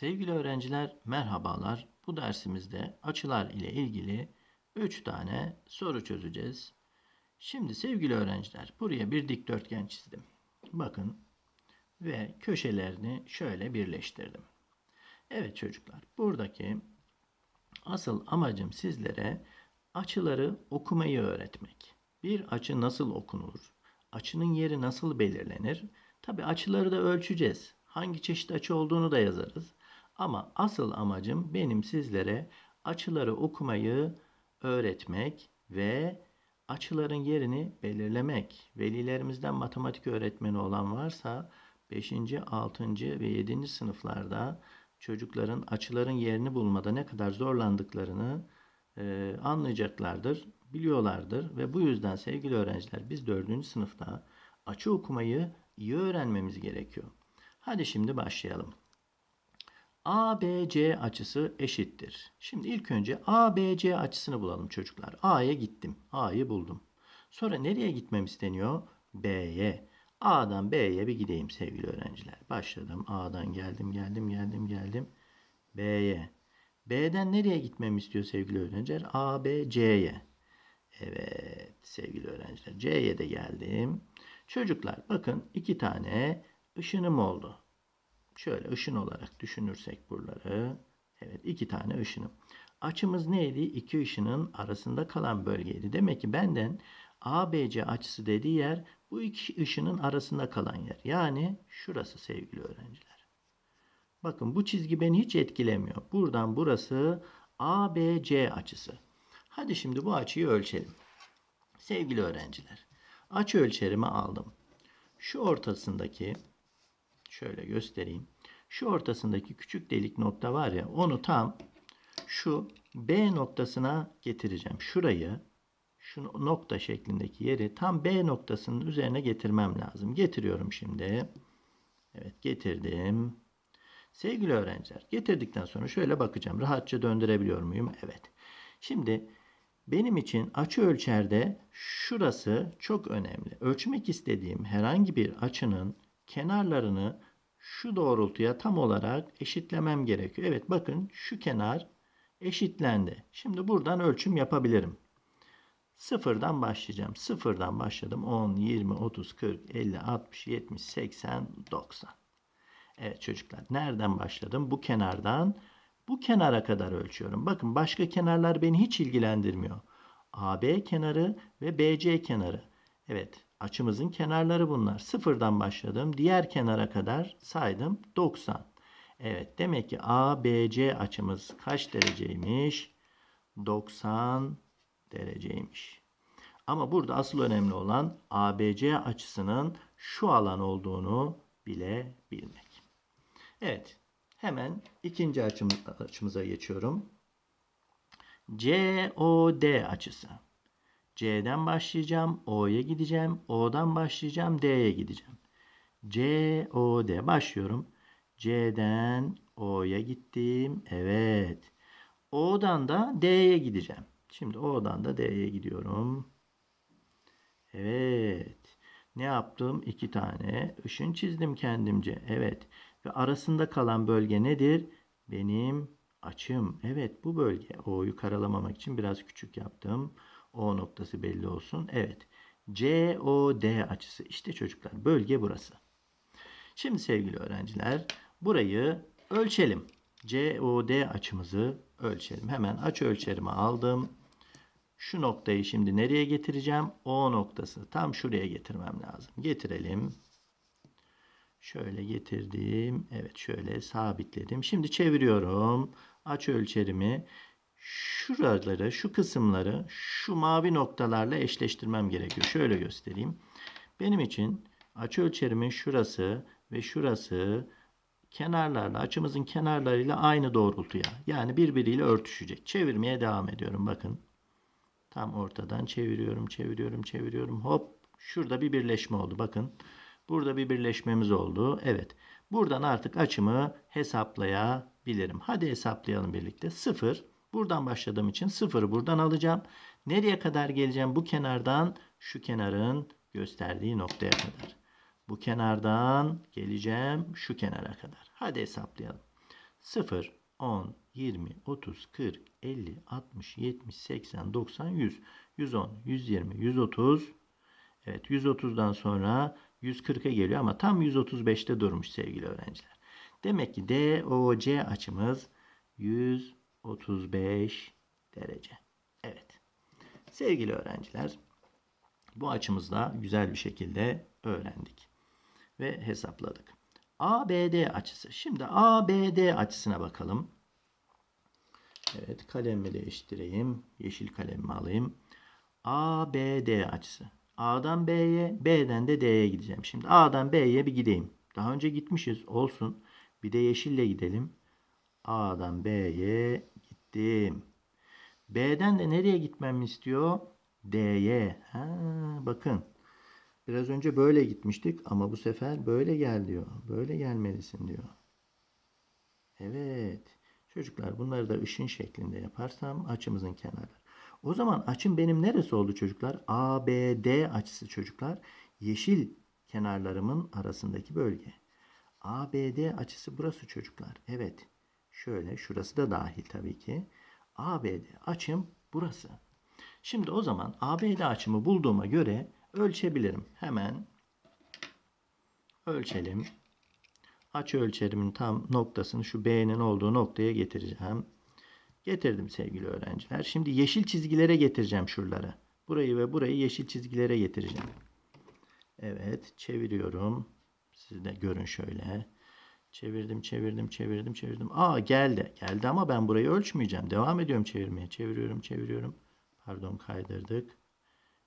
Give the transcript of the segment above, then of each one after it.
Sevgili öğrenciler merhabalar. Bu dersimizde açılar ile ilgili 3 tane soru çözeceğiz. Şimdi sevgili öğrenciler buraya bir dikdörtgen çizdim. Bakın ve köşelerini şöyle birleştirdim. Evet çocuklar buradaki asıl amacım sizlere açıları okumayı öğretmek. Bir açı nasıl okunur? Açının yeri nasıl belirlenir? Tabi açıları da ölçeceğiz. Hangi çeşit açı olduğunu da yazarız. Ama asıl amacım benim sizlere açıları okumayı öğretmek ve açıların yerini belirlemek. Velilerimizden matematik öğretmeni olan varsa 5. 6. ve 7. sınıflarda çocukların açıların yerini bulmada ne kadar zorlandıklarını e, anlayacaklardır, biliyorlardır ve bu yüzden sevgili öğrenciler biz 4. sınıfta açı okumayı iyi öğrenmemiz gerekiyor. Hadi şimdi başlayalım. ABC açısı eşittir. Şimdi ilk önce ABC açısını bulalım çocuklar. A'ya gittim. A'yı buldum. Sonra nereye gitmem isteniyor? B'ye. A'dan B'ye bir gideyim sevgili öğrenciler. Başladım. A'dan geldim, geldim, geldim, geldim. B'ye. B'den nereye gitmemi istiyor sevgili öğrenciler? A, B, C'ye. Evet sevgili öğrenciler. C'ye de geldim. Çocuklar bakın iki tane ışınım oldu. Şöyle ışın olarak düşünürsek buraları. Evet iki tane ışınım. Açımız neydi? İki ışının arasında kalan bölgeydi. Demek ki benden ABC açısı dediği yer bu iki ışının arasında kalan yer. Yani şurası sevgili öğrenciler. Bakın bu çizgi beni hiç etkilemiyor. Buradan burası ABC açısı. Hadi şimdi bu açıyı ölçelim. Sevgili öğrenciler, açı ölçerimi aldım. Şu ortasındaki şöyle göstereyim. Şu ortasındaki küçük delik nokta var ya onu tam şu B noktasına getireceğim. Şurayı şu nokta şeklindeki yeri tam B noktasının üzerine getirmem lazım. Getiriyorum şimdi. Evet getirdim. Sevgili öğrenciler getirdikten sonra şöyle bakacağım. Rahatça döndürebiliyor muyum? Evet. Şimdi benim için açı ölçerde şurası çok önemli. Ölçmek istediğim herhangi bir açının kenarlarını şu doğrultuya tam olarak eşitlemem gerekiyor. Evet bakın şu kenar eşitlendi. Şimdi buradan ölçüm yapabilirim. Sıfırdan başlayacağım. Sıfırdan başladım. 10, 20, 30, 40, 50, 60, 70, 80, 90. Evet çocuklar nereden başladım? Bu kenardan bu kenara kadar ölçüyorum. Bakın başka kenarlar beni hiç ilgilendirmiyor. AB kenarı ve BC kenarı. Evet açımızın kenarları bunlar. Sıfırdan başladım. Diğer kenara kadar saydım 90. Evet demek ki ABC açımız kaç dereceymiş? 90 dereceymiş. Ama burada asıl önemli olan ABC açısının şu alan olduğunu bilebilmek. Evet Hemen ikinci açımız, açımıza geçiyorum. COD açısı. C'den başlayacağım. O'ya gideceğim. O'dan başlayacağım. D'ye gideceğim. COD başlıyorum. C'den O'ya gittim. Evet. O'dan da D'ye gideceğim. Şimdi O'dan da D'ye gidiyorum. Evet. Ne yaptım? İki tane ışın çizdim kendimce. Evet. Ve arasında kalan bölge nedir? Benim açım. Evet bu bölge. O'yu karalamamak için biraz küçük yaptım. O noktası belli olsun. Evet. COD açısı. İşte çocuklar bölge burası. Şimdi sevgili öğrenciler burayı ölçelim. COD açımızı ölçelim. Hemen açı ölçerimi aldım. Şu noktayı şimdi nereye getireceğim? O noktası. Tam şuraya getirmem lazım. Getirelim. Şöyle getirdim. Evet şöyle sabitledim. Şimdi çeviriyorum. Aç ölçerimi. Şuraları, şu kısımları şu mavi noktalarla eşleştirmem gerekiyor. Şöyle göstereyim. Benim için aç ölçerimin şurası ve şurası kenarlarla, açımızın kenarlarıyla aynı doğrultuya. Yani birbiriyle örtüşecek. Çevirmeye devam ediyorum. Bakın. Tam ortadan çeviriyorum, çeviriyorum, çeviriyorum. Hop. Şurada bir birleşme oldu. Bakın. Burada bir birleşmemiz oldu. Evet. Buradan artık açımı hesaplayabilirim. Hadi hesaplayalım birlikte. 0. Buradan başladığım için 0'ı buradan alacağım. Nereye kadar geleceğim? Bu kenardan şu kenarın gösterdiği noktaya kadar. Bu kenardan geleceğim şu kenara kadar. Hadi hesaplayalım. 0, 10, 20, 30, 40, 50, 60, 70, 80, 90, 100. 110, 120, 130. Evet 130'dan sonra 140'a geliyor ama tam 135'te durmuş sevgili öğrenciler. Demek ki DOC açımız 135 derece. Evet. Sevgili öğrenciler bu açımızda güzel bir şekilde öğrendik ve hesapladık. ABD açısı. Şimdi ABD açısına bakalım. Evet kalemimi değiştireyim. Yeşil kalemimi alayım. ABD açısı. A'dan B'ye, B'den de D'ye gideceğim. Şimdi A'dan B'ye bir gideyim. Daha önce gitmişiz. Olsun. Bir de yeşille gidelim. A'dan B'ye gittim. B'den de nereye gitmemi istiyor? D'ye. Bakın. Biraz önce böyle gitmiştik ama bu sefer böyle gel diyor. Böyle gelmelisin diyor. Evet. Çocuklar bunları da ışın şeklinde yaparsam açımızın kenarları. O zaman açım benim neresi oldu çocuklar? ABD açısı çocuklar. Yeşil kenarlarımın arasındaki bölge. ABD açısı burası çocuklar. Evet. Şöyle şurası da dahil tabii ki. ABD açım burası. Şimdi o zaman ABD açımı bulduğuma göre ölçebilirim. Hemen ölçelim. Açı ölçerimin tam noktasını şu B'nin olduğu noktaya getireceğim. Getirdim sevgili öğrenciler. Şimdi yeşil çizgilere getireceğim şuralara. Burayı ve burayı yeşil çizgilere getireceğim. Evet çeviriyorum. Siz de görün şöyle. Çevirdim, çevirdim, çevirdim, çevirdim. Aa geldi. Geldi ama ben burayı ölçmeyeceğim. Devam ediyorum çevirmeye. Çeviriyorum, çeviriyorum. Pardon kaydırdık.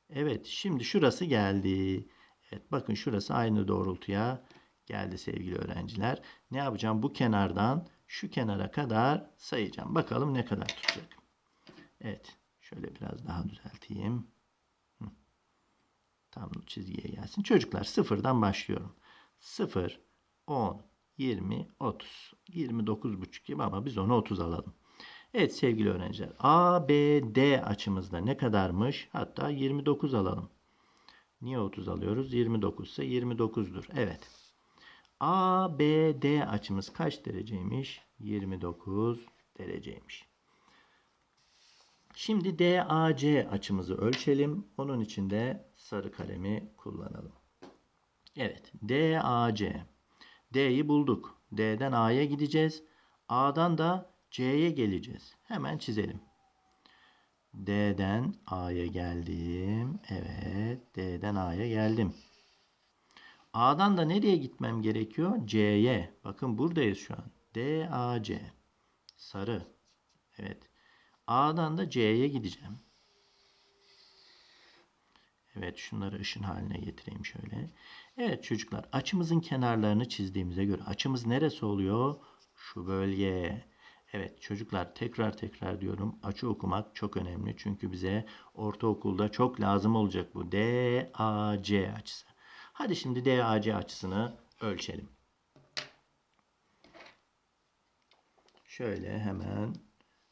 Evet şimdi şurası geldi. Evet bakın şurası aynı doğrultuya geldi sevgili öğrenciler. Ne yapacağım? Bu kenardan şu kenara kadar sayacağım. Bakalım ne kadar tutacak. Evet. Şöyle biraz daha düzelteyim. Tam çizgiye gelsin. Çocuklar sıfırdan başlıyorum. 0, 10, 20, 30. 29,5 gibi ama biz onu 30 alalım. Evet sevgili öğrenciler. ABD açımızda ne kadarmış? Hatta 29 alalım. Niye 30 alıyoruz? 29 ise 29'dur. Evet. ABD açımız kaç dereceymiş? 29 dereceymiş. Şimdi DAC açımızı ölçelim. Onun için de sarı kalemi kullanalım. Evet. DAC. D'yi bulduk. D'den A'ya gideceğiz. A'dan da C'ye geleceğiz. Hemen çizelim. D'den A'ya geldim. Evet. D'den A'ya geldim. A'dan da nereye gitmem gerekiyor? C'ye. Bakın buradayız şu an. D, A, C. Sarı. Evet. A'dan da C'ye gideceğim. Evet şunları ışın haline getireyim şöyle. Evet çocuklar açımızın kenarlarını çizdiğimize göre açımız neresi oluyor? Şu bölge. Evet çocuklar tekrar tekrar diyorum açı okumak çok önemli. Çünkü bize ortaokulda çok lazım olacak bu DAC açısı. Hadi şimdi DAC açısını ölçelim. Şöyle hemen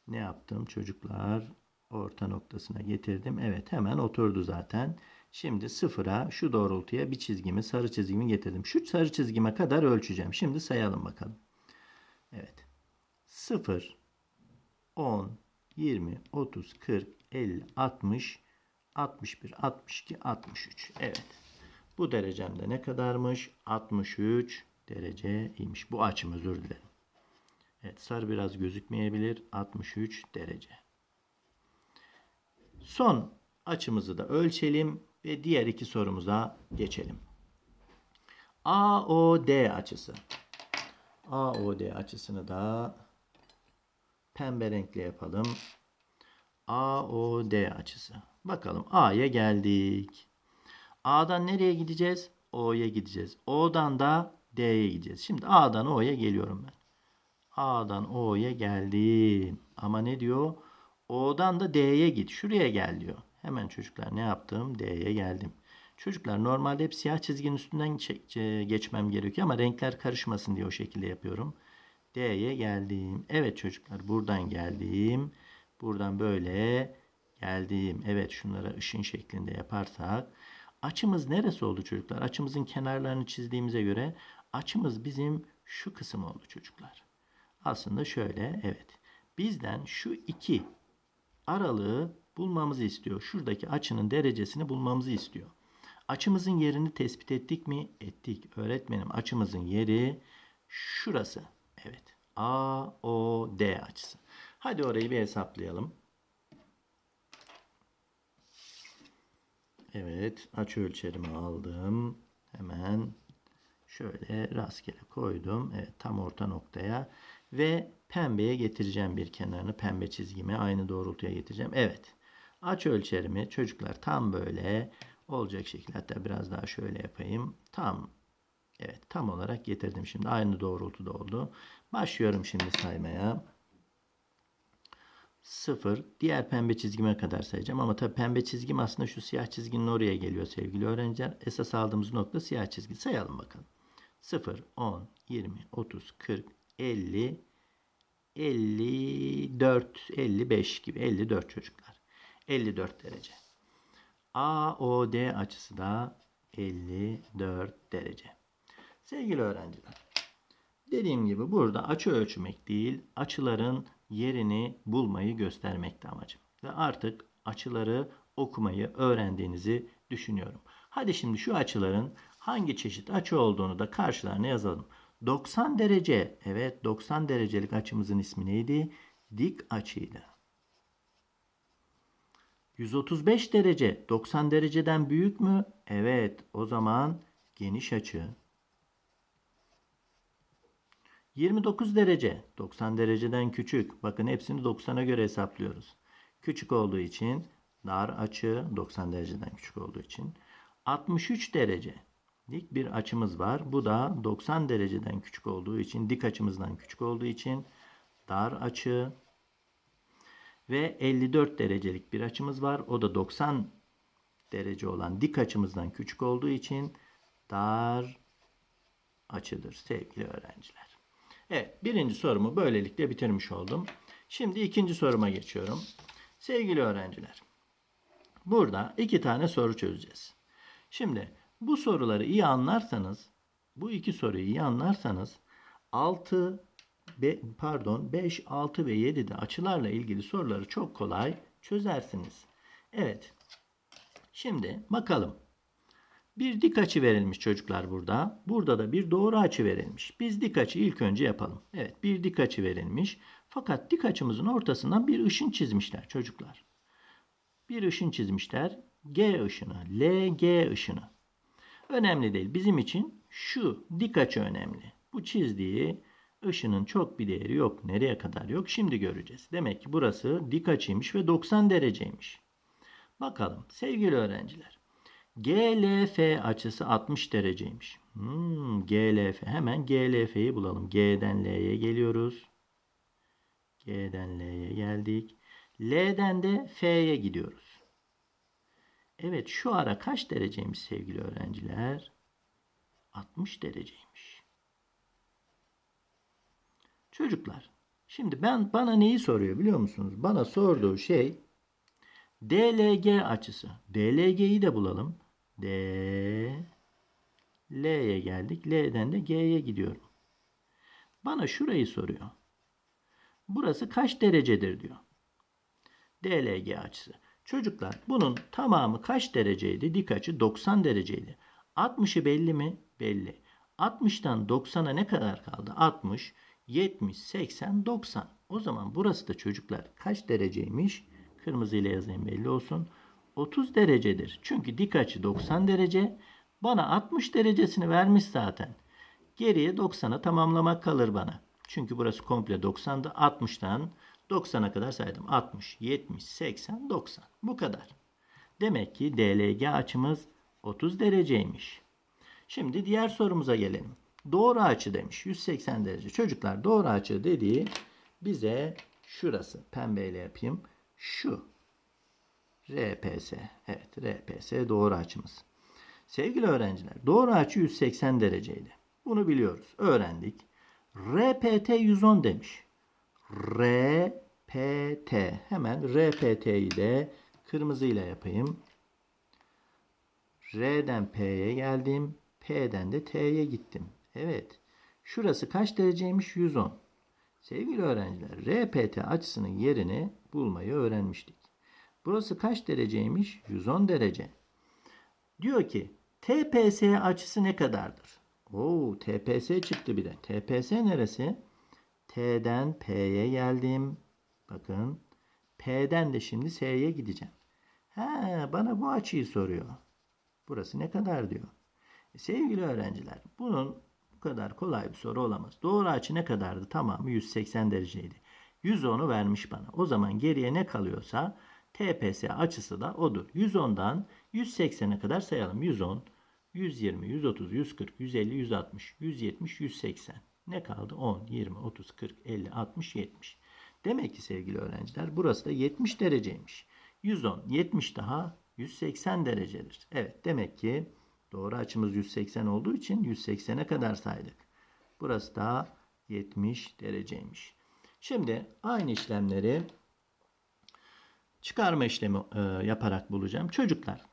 ne yaptım çocuklar? Orta noktasına getirdim. Evet hemen oturdu zaten. Şimdi sıfıra şu doğrultuya bir çizgimi sarı çizgimi getirdim. Şu sarı çizgime kadar ölçeceğim. Şimdi sayalım bakalım. Evet. 0, 10, 20, 30, 40, 50, 60, 61, 62, 63. Evet. Bu derecemde ne kadarmış? 63 dereceymiş. Bu açım özür dilerim. Evet sarı biraz gözükmeyebilir. 63 derece. Son açımızı da ölçelim ve diğer iki sorumuza geçelim. AOD açısı. AOD açısını da pembe renkle yapalım. AOD açısı. Bakalım A'ya geldik. A'dan nereye gideceğiz? O'ya gideceğiz. O'dan da D'ye gideceğiz. Şimdi A'dan O'ya geliyorum ben. A'dan O'ya geldim. Ama ne diyor? O'dan da D'ye git. Şuraya gel diyor. Hemen çocuklar ne yaptım? D'ye geldim. Çocuklar normalde hep siyah çizginin üstünden geçmem gerekiyor ama renkler karışmasın diye o şekilde yapıyorum. D'ye geldim. Evet çocuklar buradan geldim. Buradan böyle geldim. Evet şunlara ışın şeklinde yaparsak. Açımız neresi oldu çocuklar? Açımızın kenarlarını çizdiğimize göre açımız bizim şu kısım oldu çocuklar. aslında şöyle evet. Bizden şu iki aralığı bulmamızı istiyor. Şuradaki açının derecesini bulmamızı istiyor. Açımızın yerini tespit ettik mi? Ettik. Öğretmenim açımızın yeri şurası. Evet. A, O, D açısı. Hadi orayı bir hesaplayalım. Evet. Açı ölçerimi aldım. Hemen şöyle rastgele koydum. Evet. Tam orta noktaya. Ve pembeye getireceğim bir kenarını. Pembe çizgimi aynı doğrultuya getireceğim. Evet. Açı ölçerimi çocuklar tam böyle olacak şekilde hatta biraz daha şöyle yapayım. Tam evet tam olarak getirdim şimdi aynı doğrultuda oldu. Başlıyorum şimdi saymaya. 0 diğer pembe çizgime kadar sayacağım ama tabii pembe çizgim aslında şu siyah çizginin oraya geliyor sevgili öğrenciler. Esas aldığımız nokta siyah çizgi. Sayalım bakalım. 0, 10, 20, 30, 40, 50, 54, 55 gibi 54 çocuklar. 54 derece. AOD açısı da 54 derece. Sevgili öğrenciler, dediğim gibi burada açı ölçmek değil, açıların yerini bulmayı göstermekte amacım. Ve artık açıları okumayı öğrendiğinizi düşünüyorum. Hadi şimdi şu açıların hangi çeşit açı olduğunu da karşılarına yazalım. 90 derece, evet 90 derecelik açımızın ismi neydi? Dik açıydı. 135 derece 90 dereceden büyük mü? Evet o zaman geniş açı. 29 derece 90 dereceden küçük. Bakın hepsini 90'a göre hesaplıyoruz. Küçük olduğu için dar açı 90 dereceden küçük olduğu için 63 derece dik bir açımız var. Bu da 90 dereceden küçük olduğu için dik açımızdan küçük olduğu için dar açı ve 54 derecelik bir açımız var. O da 90 derece olan dik açımızdan küçük olduğu için dar açıdır sevgili öğrenciler. Evet birinci sorumu böylelikle bitirmiş oldum. Şimdi ikinci soruma geçiyorum. Sevgili öğrenciler. Burada iki tane soru çözeceğiz. Şimdi bu soruları iyi anlarsanız, bu iki soruyu iyi anlarsanız 6 be, pardon 5, 6 ve 7'de açılarla ilgili soruları çok kolay çözersiniz. Evet. Şimdi bakalım. Bir dik açı verilmiş çocuklar burada. Burada da bir doğru açı verilmiş. Biz dik açı ilk önce yapalım. Evet bir dik açı verilmiş. Fakat dik açımızın ortasından bir ışın çizmişler çocuklar. Bir ışın çizmişler. G ışını, LG ışını. Önemli değil. Bizim için şu dik açı önemli. Bu çizdiği ışının çok bir değeri yok. Nereye kadar yok? Şimdi göreceğiz. Demek ki burası dik açıymış ve 90 dereceymiş. Bakalım sevgili öğrenciler. GLF açısı 60 dereceymiş. Hmm, GLF. Hemen GLF'yi bulalım. G'den L'ye geliyoruz. G'den L'ye geldik. L'den de F'ye gidiyoruz. Evet şu ara kaç dereceymiş sevgili öğrenciler? 60 dereceymiş. Çocuklar şimdi ben bana neyi soruyor biliyor musunuz? Bana sorduğu şey DLG açısı. DLG'yi de bulalım. D L'ye geldik. L'den de G'ye gidiyorum. Bana şurayı soruyor. Burası kaç derecedir diyor. DLG açısı. Çocuklar bunun tamamı kaç dereceydi? Dik açı 90 dereceydi. 60'ı belli mi? Belli. 60'tan 90'a ne kadar kaldı? 60, 70, 80, 90. O zaman burası da çocuklar kaç dereceymiş? Kırmızı ile yazayım belli olsun. 30 derecedir. Çünkü dik açı 90 derece. Bana 60 derecesini vermiş zaten. Geriye 90'a tamamlamak kalır bana. Çünkü burası komple 90'dı. 60'tan 90'a kadar saydım. 60, 70, 80, 90. Bu kadar. Demek ki DLG açımız 30 dereceymiş. Şimdi diğer sorumuza gelelim. Doğru açı demiş. 180 derece. Çocuklar doğru açı dediği bize şurası. Pembeyle yapayım. Şu. RPS. Evet RPS doğru açımız. Sevgili öğrenciler doğru açı 180 dereceydi. Bunu biliyoruz. Öğrendik. RPT 110 demiş. RPT. Hemen RPT'yi de kırmızıyla yapayım. R'den P'ye geldim. P'den de T'ye gittim. Evet. Şurası kaç dereceymiş? 110. Sevgili öğrenciler, RPT açısının yerini bulmayı öğrenmiştik. Burası kaç dereceymiş? 110 derece. Diyor ki TPS açısı ne kadardır? Oo, TPS çıktı bir de. TPS neresi? T'den P'ye geldim. Bakın. P'den de şimdi S'ye gideceğim. He, bana bu açıyı soruyor. Burası ne kadar diyor. E, sevgili öğrenciler, bunun bu kadar kolay bir soru olamaz. Doğru açı ne kadardı? Tamamı 180 dereceydi. 110'u vermiş bana. O zaman geriye ne kalıyorsa TPS açısı da odur. 110'dan 180'e kadar sayalım. 110, 120, 130, 140, 150, 160, 170, 180. Ne kaldı? 10, 20, 30, 40, 50, 60, 70. Demek ki sevgili öğrenciler burası da 70 dereceymiş. 110, 70 daha 180 derecedir. Evet demek ki doğru açımız 180 olduğu için 180'e kadar saydık. Burası da 70 dereceymiş. Şimdi aynı işlemleri çıkarma işlemi e, yaparak bulacağım. Çocuklar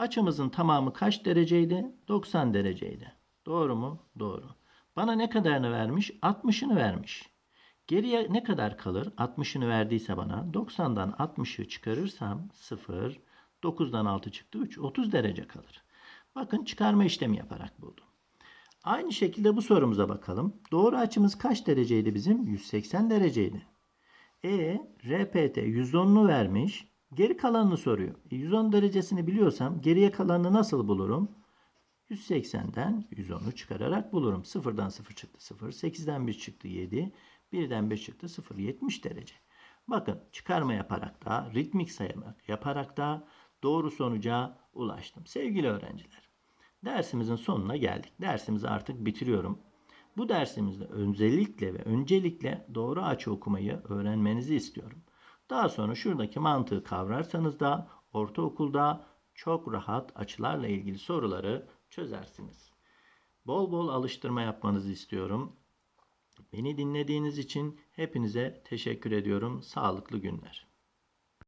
açımızın tamamı kaç dereceydi? 90 dereceydi. Doğru mu? Doğru. Bana ne kadarını vermiş? 60'ını vermiş. Geriye ne kadar kalır? 60'ını verdiyse bana 90'dan 60'ı çıkarırsam 0, 9'dan 6 çıktı 3, 30 derece kalır. Bakın çıkarma işlemi yaparak buldum. Aynı şekilde bu sorumuza bakalım. Doğru açımız kaç dereceydi bizim? 180 dereceydi. E, RPT 110'unu vermiş. Geri kalanını soruyor. E, 110 derecesini biliyorsam geriye kalanını nasıl bulurum? 180'den 110'u çıkararak bulurum. 0'dan 0 çıktı 0. 8'den 1 çıktı 7. 1'den 5 çıktı 0. 70 derece. Bakın çıkarma yaparak da ritmik sayma yaparak da doğru sonuca ulaştım. Sevgili öğrenciler dersimizin sonuna geldik. Dersimizi artık bitiriyorum. Bu dersimizde özellikle ve öncelikle doğru açı okumayı öğrenmenizi istiyorum. Daha sonra şuradaki mantığı kavrarsanız da ortaokulda çok rahat açılarla ilgili soruları çözersiniz. Bol bol alıştırma yapmanızı istiyorum. Beni dinlediğiniz için hepinize teşekkür ediyorum. Sağlıklı günler.